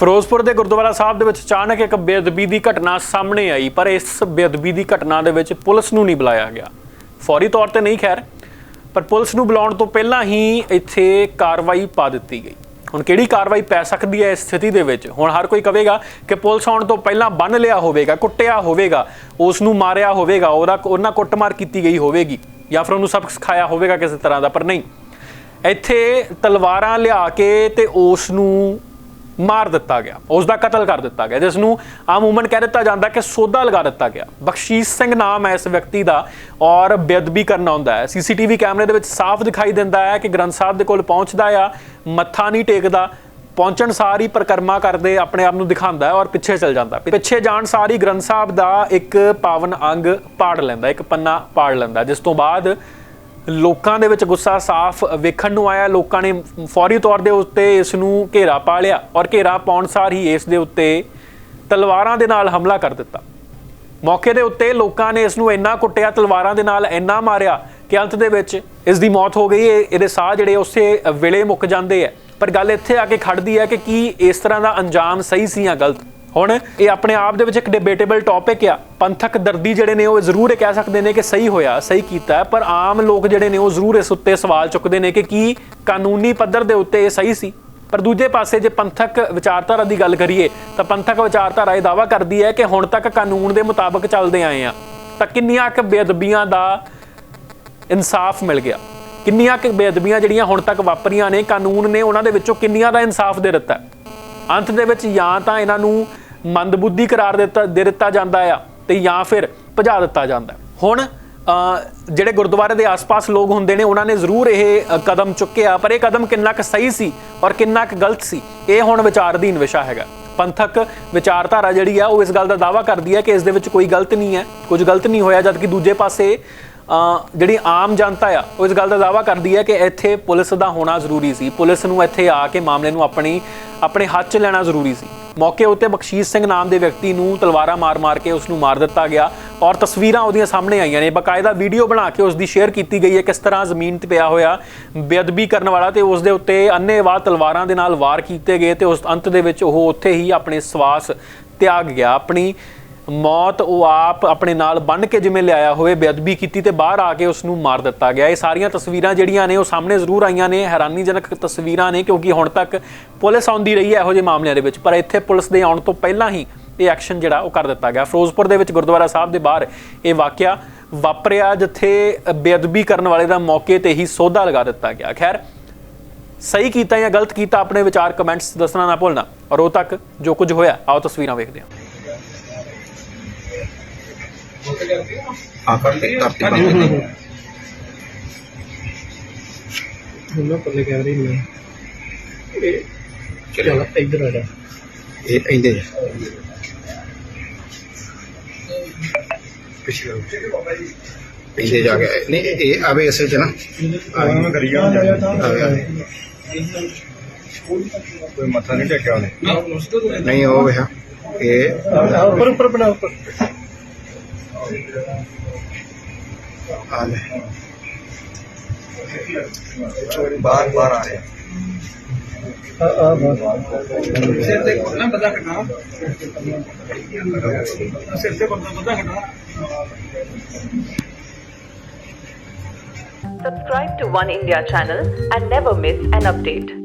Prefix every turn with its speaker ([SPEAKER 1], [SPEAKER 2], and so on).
[SPEAKER 1] ਫਿਰੋਜ਼ਪੁਰ ਦੇ ਗੁਰਦੁਆਰਾ ਸਾਹਿਬ ਦੇ ਵਿੱਚ ਅਚਾਨਕ ਇੱਕ ਬੇਅਦਬੀ ਦੀ ਘਟਨਾ ਸਾਹਮਣੇ ਆਈ, ਪਰ ਇਸ ਬੇਅਦਬੀ ਦੀ ਘਟਨਾ ਦੇ ਵਿੱਚ ਪੁਲਿਸ ਨੂੰ ਨਹੀਂ ਬੁਲਾਇਆ ਗਿਆ। ਫੌਰੀ ਤੌਰ ਤੇ ਨਹੀਂ, ਖੈਰ, ਪਰ ਪੁਲਿਸ ਨੂੰ ਬੁਲਾਉਣ ਤੋਂ ਪਹਿਲਾਂ ਹੀ ਇੱਥੇ ਕਾਰਵਾਈ ਪਾ ਦਿੱਤੀ ਗਈ। ਹੁਣ ਕਿਹੜੀ ਕਾਰਵਾਈ ਪੈ ਸਕਦੀ ਹੈ ਇਸ ਸਥਿਤੀ ਦੇ ਵਿੱਚ? ਹੁਣ ਹਰ ਕੋਈ ਕਹੇਗਾ ਕਿ ਪੁਲਿਸ ਆਉਣ ਤੋਂ ਪਹਿਲਾਂ ਬੰਨ ਲਿਆ ਹੋਵੇਗਾ, ਕੁੱਟਿਆ ਹੋਵੇਗਾ, ਉਸ ਨੂੰ ਮਾਰਿਆ ਹੋਵੇਗਾ, ਉਹਦਾ ਉਹਨਾਂ ਕੁੱਟਮਾਰ ਕੀਤੀ ਗਈ ਹੋਵੇਗੀ, ਜਾਂ ਫਿਰ ਉਹਨੂੰ ਸਬਕ ਸਿਖਾਇਆ ਹੋਵੇਗਾ ਕਿਸੇ ਤਰ੍ਹਾਂ ਦਾ, ਪਰ ਨਹੀਂ। ਇੱਥੇ ਤਲਵਾਰਾਂ ਲਿਆ ਕੇ ਤੇ ਉਸ ਨੂੰ ਮਾਰ ਦਿੱਤਾ ਗਿਆ ਉਸ ਦਾ ਕਤਲ ਕਰ ਦਿੱਤਾ ਗਿਆ ਜਿਸ ਨੂੰ ਆਮੂਮਨ ਕਹਿ ਦਿੱਤਾ ਜਾਂਦਾ ਕਿ ਸੋਧਾ ਲਗਾ ਦਿੱਤਾ ਗਿਆ। ਬਖਸ਼ੀਸ਼ ਸਿੰਘ ਨਾਮ ਹੈ ਇਸ ਵਿਅਕਤੀ ਦਾ ਔਰ ਬੇਅਦਬੀ ਕਰਨਾ ਹੁੰਦਾ ਹੈ। ਸੀਸੀਟੀਵੀ ਕੈਮਰੇ ਦੇ ਵਿੱਚ ਸਾਫ਼ ਦਿਖਾਈ ਦਿੰਦਾ ਹੈ ਕਿ ਗ੍ਰੰਥ ਸਾਹਿਬ ਦੇ ਕੋਲ ਪਹੁੰਚਦਾ ਆ, ਮੱਥਾ ਨਹੀਂ ਟੇਕਦਾ, ਪਹੁੰਚਣ ਸਾਰ ਹੀ ਪ੍ਰਕਰਮਾ ਕਰਦੇ ਆਪਣੇ ਆਪ ਨੂੰ ਦਿਖਾਉਂਦਾ ਹੈ ਔਰ ਪਿੱਛੇ ਚਲ ਜਾਂਦਾ ਪਿੱਛੇ ਜਾਣ ਸਾਰੀ ਗ੍ਰੰਥ ਸਾਹਿਬ ਦਾ ਇੱਕ ਪਾਵਨ ਅੰਗ ਪਾੜ ਲੈਂਦਾ, ਇੱਕ ਪੰਨਾ ਪਾੜ ਲੈਂਦਾ ਜਿਸ ਤੋਂ ਬਾਅਦ ਲੋਕਾਂ ਦੇ ਵਿੱਚ ਗੁੱਸਾ ਸਾਫ਼ ਵੇਖਣ ਨੂੰ ਆਇਆ। ਲੋਕਾਂ ਨੇ ਫੌਰੀ ਤੌਰ ਦੇ ਉੱਤੇ ਇਸ ਨੂੰ ਘੇਰਾ ਪਾ ਲਿਆ ਔਰ ਘੇਰਾ ਪਾਉਣ ਸਾਰ ਹੀ ਇਸ ਦੇ ਉੱਤੇ ਤਲਵਾਰਾਂ ਦੇ ਨਾਲ ਹਮਲਾ ਕਰ ਦਿੱਤਾ। ਮੌਕੇ ਦੇ ਉੱਤੇ ਲੋਕਾਂ ਨੇ ਇਸ ਨੂੰ ਇੰਨਾ ਕੁੱਟਿਆ, ਤਲਵਾਰਾਂ ਦੇ ਨਾਲ ਇੰਨਾ ਮਾਰਿਆ ਕਿ ਅੰਤ ਦੇ ਵਿੱਚ ਇਸ ਦੀ ਮੌਤ ਹੋ ਗਈ। ਇਹ- ਇਹਦੇ ਸਾਹ ਜਿਹੜੇ ਉਸੇ ਵੇਲੇ ਮੁੱਕ ਜਾਂਦੇ ਆ। ਪਰ ਗੱਲ ਇੱਥੇ ਆ ਕੇ ਖੜਦੀ ਹੈ ਕਿ ਕੀ ਇਸ ਤਰ੍ਹਾਂ ਦਾ ਅੰਜਾਮ ਸਹੀ ਸੀ ਜਾਂ ਗਲਤ? ਹੁਣ ਇਹ ਆਪਣੇ ਆਪ ਦੇ ਵਿੱਚ ਇੱਕ ਡਿਬੇਟੇਬਲ ਟੌਪਿਕ ਆ। ਪੰਥਕ ਦਰਦੀ ਜਿਹੜੇ ਨੇ, ਉਹ ਜ਼ਰੂਰ ਇਹ ਕਹਿ ਸਕਦੇ ਨੇ ਕਿ ਸਹੀ ਹੋਇਆ, ਸਹੀ ਕੀਤਾ ਪਰ ਆਮ ਲੋਕ ਜਿਹੜੇ ਨੇ, ਉਹ ਜ਼ਰੂਰ ਇਸ ਉੱਤੇ ਸਵਾਲ ਚੁੱਕਦੇ ਨੇ ਕਿ ਕੀ ਕਾਨੂੰਨੀ ਪੱਧਰ ਦੇ ਉੱਤੇ ਇਹ ਸਹੀ ਸੀ? ਪਰ ਦੂਜੇ ਪਾਸੇ ਜੇ ਪੰਥਕ ਵਿਚਾਰਧਾਰਾ ਦੀ ਗੱਲ ਕਰੀਏ, ਤਾਂ ਪੰਥਕ ਵਿਚਾਰਧਾਰਾ ਇਹ ਦਾਵਾ ਕਰਦੀ ਹੈ ਕਿ ਹੁਣ ਤੱਕ ਕਾਨੂੰਨ ਦੇ ਮੁਤਾਬਕ ਚੱਲਦੇ ਆਏ ਆ, ਤਾਂ ਕਿੰਨੀਆਂ ਕੁ ਬੇਅਦਬੀਆਂ ਦਾ ਇਨਸਾਫ ਮਿਲ ਗਿਆ? ਕਿੰਨੀਆਂ ਕੁ ਬੇਅਦਬੀਆਂ ਜਿਹੜੀਆਂ ਹੁਣ ਤੱਕ ਵਾਪਰੀਆਂ ਨੇ, ਕਾਨੂੰਨ ਨੇ ਉਹਨਾਂ ਦੇ ਵਿੱਚੋਂ ਕਿੰਨੀਆਂ ਦਾ ਇਨਸਾਫ ਦੇ ਦਿੱਤਾ? ਅੰਤ ਦੇ ਵਿੱਚ ਜਾਂ ਤਾਂ ਇਹਨਾਂ ਨੂੰ ਮੰਦਬੁੱਧੀ ਕਰਾਰ ਦਿੱਤਾ ਦੇ ਦਿੱਤਾ ਜਾਂਦਾ ਆ ਤੇ ਜਾਂ ਫਿਰ ਭਜਾ ਦਿੱਤਾ ਜਾਂਦਾ। ਹੁਣ ਜਿਹੜੇ ਗੁਰਦੁਆਰੇ ਦੇ ਆਸ-ਪਾਸ ਲੋਕ ਹੁੰਦੇ ਨੇ, ਉਹਨਾਂ ਨੇ ਜ਼ਰੂਰ ਇਹ ਕਦਮ ਚੁੱਕਿਆ। ਪਰ ਇਹ ਕਦਮ ਕਿੰਨਾ ਕੁ ਸਹੀ ਸੀ ਔਰ ਕਿੰਨਾ ਕੁ ਗਲਤ ਸੀ, ਇਹ ਹੁਣ ਵਿਚਾਰਧੀਨ ਵਿਸ਼ਾ ਹੈਗਾ। ਪੰਥਕ ਵਿਚਾਰਧਾਰਾ ਜਿਹੜੀ ਆ, ਉਹ ਇਸ ਗੱਲ ਦਾ ਦਾਵਾ ਕਰਦੀ ਹੈ ਕਿ ਇਸ ਦੇ ਵਿੱਚ ਕੋਈ ਗਲਤ ਨਹੀਂ ਹੈ। ਕੁਝ ਗਲਤ ਨਹੀਂ ਹੋਇਆ, ਜਦਕਿ ਦੂਜੇ ਪਾਸੇ ਜਿਹੜੀ ਆਮ ਜਨਤਾ ਆ, ਉਹ ਇਸ ਗੱਲ ਦਾ ਦਾਵਾ ਕਰਦੀ ਹੈ ਕਿ ਇੱਥੇ ਪੁਲਿਸ ਦਾ ਹੋਣਾ ਜ਼ਰੂਰੀ ਸੀ। ਪੁਲਿਸ ਨੂੰ ਇੱਥੇ ਆ ਕੇ ਮਾਮਲੇ ਨੂੰ ਆਪਣੀ, ਆਪਣੇ ਹੱਥ 'ਚ ਲੈਣਾ ਜ਼ਰੂਰੀ ਸੀ। ਮੌਕੇ ਉੱਤੇ ਬਖਸ਼ੀਸ਼ ਸਿੰਘ ਨਾਮ ਦੇ ਵਿਅਕਤੀ ਨੂੰ ਤਲਵਾਰਾਂ ਮਾਰ-ਮਾਰ ਕੇ ਉਸ ਨੂੰ ਮਾਰ ਦਿੱਤਾ ਗਿਆ ਔਰ ਤਸਵੀਰਾਂ ਉਹਦੀਆਂ ਸਾਹਮਣੇ ਆਈਆਂ ਨੇ। ਬਕਾਇਦਾ ਵੀਡੀਓ ਬਣਾ ਕੇ ਉਸ ਦੀ ਸ਼ੇਅਰ ਕੀਤੀ ਗਈ ਹੈ ਕਿਸ ਤਰ੍ਹਾਂ ਜ਼ਮੀਨ ਤੇ ਪਿਆ ਹੋਇਆ ਬੇਅਦਬੀ ਕਰਨ ਵਾਲਾ ਤੇ ਉਸ ਦੇ ਉੱਤੇ ਅੰਨੇਵਾਹ ਤਲਵਾਰਾਂ ਦੇ ਨਾਲ ਵਾਰ ਕੀਤੇ ਗਏ ਤੇ ਉਸ ਅੰਤ ਦੇ ਵਿੱਚ ਉਹ ਉੱਥੇ ਹੀ ਆਪਣੇ ਸਵਾਸ ਤਿਆਗ ਗਿਆ। ਆਪਣੀ ਮੌਤ ਉਹ ਆਪ ਆਪਣੇ ਨਾਲ ਬੰਨ ਕੇ ਜਿਵੇਂ ਲਿਆਇਆ ਹੋਵੇ, ਬੇਅਦਬੀ ਕੀਤੀ ਤੇ ਬਾਹਰ ਆ ਕੇ ਉਸ ਨੂੰ ਮਾਰ ਦਿੱਤਾ ਗਿਆ। ਇਹ ਸਾਰੀਆਂ ਤਸਵੀਰਾਂ ਜਿਹੜੀਆਂ ਨੇ ਉਹ ਸਾਹਮਣੇ ਜ਼ਰੂਰ ਆਈਆਂ ਨੇ। ਹੈਰਾਨੀਜਨਕ ਤਸਵੀਰਾਂ ਨੇ ਕਿਉਂਕਿ ਹੁਣ ਤੱਕ ਪੁਲਿਸ ਆਉਂਦੀ ਰਹੀ ਹੈ ਇਹੋ ਜਿਹੇ ਮਾਮਲਿਆਂ ਦੇ ਵਿੱਚ। ਪਰ ਇੱਥੇ ਪੁਲਿਸ ਦੇ ਆਉਣ ਤੋਂ ਪਹਿਲਾਂ ਹੀ ਇਹ ਐਕਸ਼ਨ ਜਿਹੜਾ ਉਹ ਕਰ ਦਿੱਤਾ ਗਿਆ। ਫਿਰੋਜ਼ਪੁਰ ਦੇ ਵਿੱਚ ਗੁਰਦੁਆਰਾ ਸਾਹਿਬ ਦੇ ਬਾਹਰ ਇਹ ਵਾਕਿਆ ਵਾਪਰਿਆ, ਜਿੱਥੇ ਬੇਅਦਬੀ ਕਰਨ ਵਾਲੇ ਦਾ ਮੌਕੇ ਤੇ ਹੀ ਸੋਧਾ ਲਗਾ ਦਿੱਤਾ ਗਿਆ। ਖੈਰ, ਸਹੀ ਕੀਤਾ ਜਾਂ ਗਲਤ ਕੀਤਾ, ਆਪਣੇ ਵਿਚਾਰ ਕਮੈਂਟਸ ਦੱਸਣਾ ਨਾ ਭੁੱਲਣਾ। ਔਰ ਉਹ ਤੱਕ ਜੋ ਕੁਝ ਹੋਇਆ, ਆਓ ਤਸਵੀਰਾਂ ਵੇਖਦੇ ਹਾਂ।
[SPEAKER 2] ਹਾਂ ਕਰਤੇ ਕਰਤੇ ਬੰਦ
[SPEAKER 3] ਉਹਨਾਂ ਪੱਲੇ ਕੈਮਰੇ ਨਹੀਂ ਇਹ ਚੱਲ ਇੱਧਰ ਆ ਜਾ
[SPEAKER 2] ਇਹ ਪੈਂਦੇ ਪਿਛਲੇ ਪਿਛਲੇ ਜਾ ਕੇ ਨਹੀਂ ਇਹ ਆਵੇ ਅਸਲ ਚ ਨਾ
[SPEAKER 4] ਉਹਨਾਂ ਮੈਂ ਕਰੀ ਗਿਆ
[SPEAKER 2] ਆਵੇ।
[SPEAKER 4] ਕੋਈ ਮੱਥਾ ਨਹੀਂ ਟੇਕਿਆ ਉਹਨੇ
[SPEAKER 2] ਨਹੀਂ ਉਹ ਵੇਖਾ ਇਹ
[SPEAKER 3] ਉੱਪਰ ਉੱਪਰ ਬਣਾ ਉੱਪਰ
[SPEAKER 2] ਆ ਲੈ
[SPEAKER 4] ਬਾਹਰ ਬਾਹਰ ਆ ਰਿਹਾ
[SPEAKER 3] ਆ ਆ ਬਸ
[SPEAKER 4] ਸਿਰ ਤੇ ਨਾ ਪਤਾ ਖਟਾ ਸਿਰ ਤੇ ਬੰਦਾ ਪਤਾ ਖਟਾ
[SPEAKER 5] Subscribe to One India channel and never miss an update.